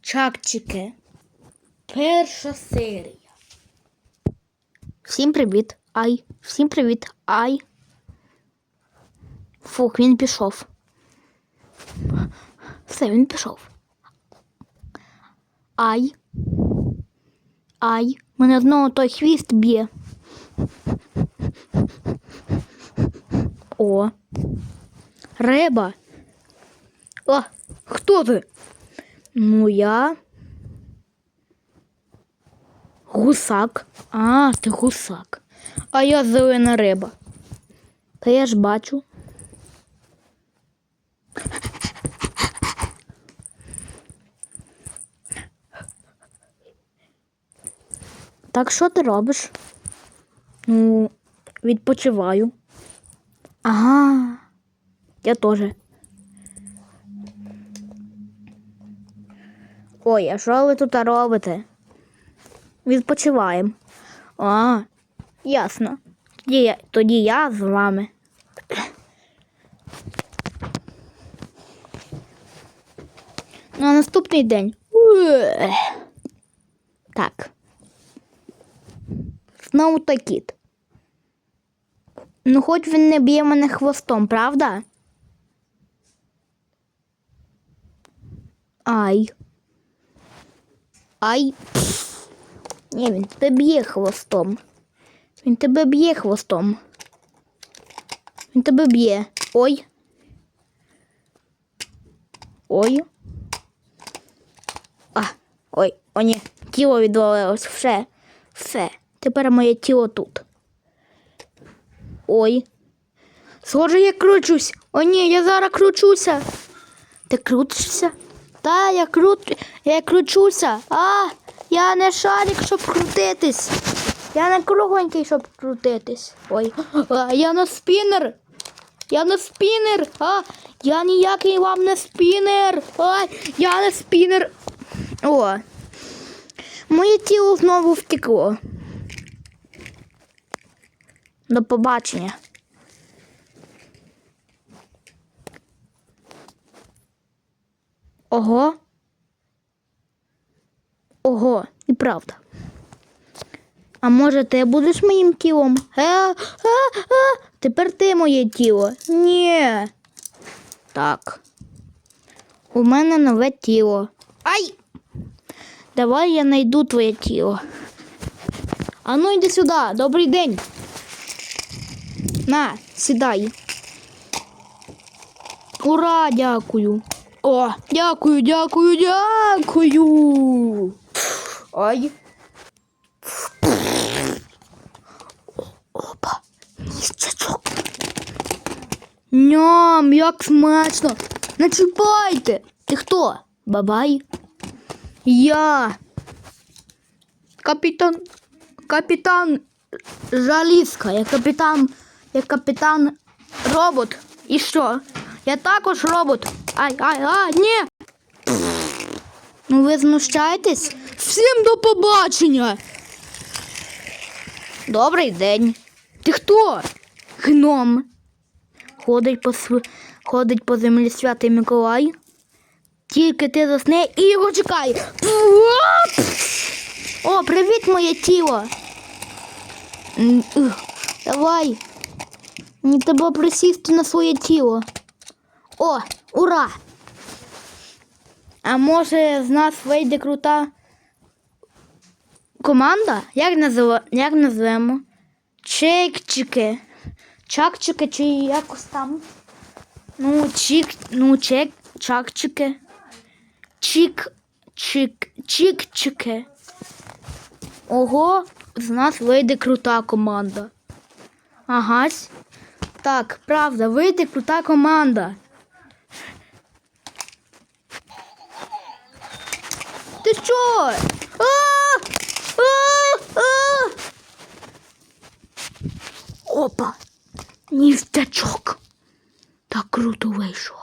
Чакчики. Перша серія. Всім привіт. Ай. Всім привіт. Ай. Фух, він пішов. Все, він пішов. Ай. Ай. Мене одного той хвіст б'є. О. Реба. О, хто ти? Ну, я. Гусак. А, ти гусак. А я зелена риба. Та я ж бачу. Так що ти робиш? Ну, відпочиваю. Ага. Я теж. Ой, а що ви тут робите? Відпочиваємо. А, ясно. Тоді я, тоді я з вами. На наступний день. Так. Знову той кіт. Ну, хоч він не б'є мене хвостом, правда? Ай. Ай. Пф. Ні, він тебе б'є хвостом. Він тебе б'є хвостом. Він тебе б'є. Ой. Ой. А, ой, о ні, тіло відвалилось. Все. Все. Тепер моє тіло тут. Ой. Схоже, я кручусь. О, ні, я зараз кручуся. Ти крутишся? Та, я крут... я кручуся. А, я не шарик, щоб крутитись. Я не кругленький, щоб крутитись. Ой, а, я на спінер. Я не спінер. А, я ніякий вам не спінер. Ай, я не спінер. О. Моє тіло знову втекло. До побачення. Ого. Ого, і правда. А може ти будеш моїм тілом? Е, а, а, тепер ти моє тіло. Ні. Так. У мене нове тіло. Ай! Давай я найду твоє тіло. А ну йди сюди. Добрий день. На, сідай. Ура, дякую. О, дякую, дякую, дякую. Ай. Опа, місцячок. Ням, як смачно. Не чіпайте. Ти хто? Бабай? Я. Капітан. Капітан Жаліска. Я капітан. Я капітан робот. І що? Я також робот. Ай, ай, ай, ні. Ну ви знущаєтесь? Всім до побачення. Добрий день. Ти хто? Гном. Ходить по св... ходить по землі святий Миколай. Тільки ти засни і його чекай. О, привіт, моє тіло. Давай. Мені треба присісти на своє тіло. О, ура! А може з нас вийде крута команда? Як, назва... Як назвемо? Чекчики. Чакчики чи якось там. Ну, чик, ну, чек, чакчики. Чик, чик, чикчики. Ого, з нас вийде крута команда. Агась. Так, правда, вийде крута команда. Ти що? А! А! А! Опа! Нівтячок. Так круто вийшов.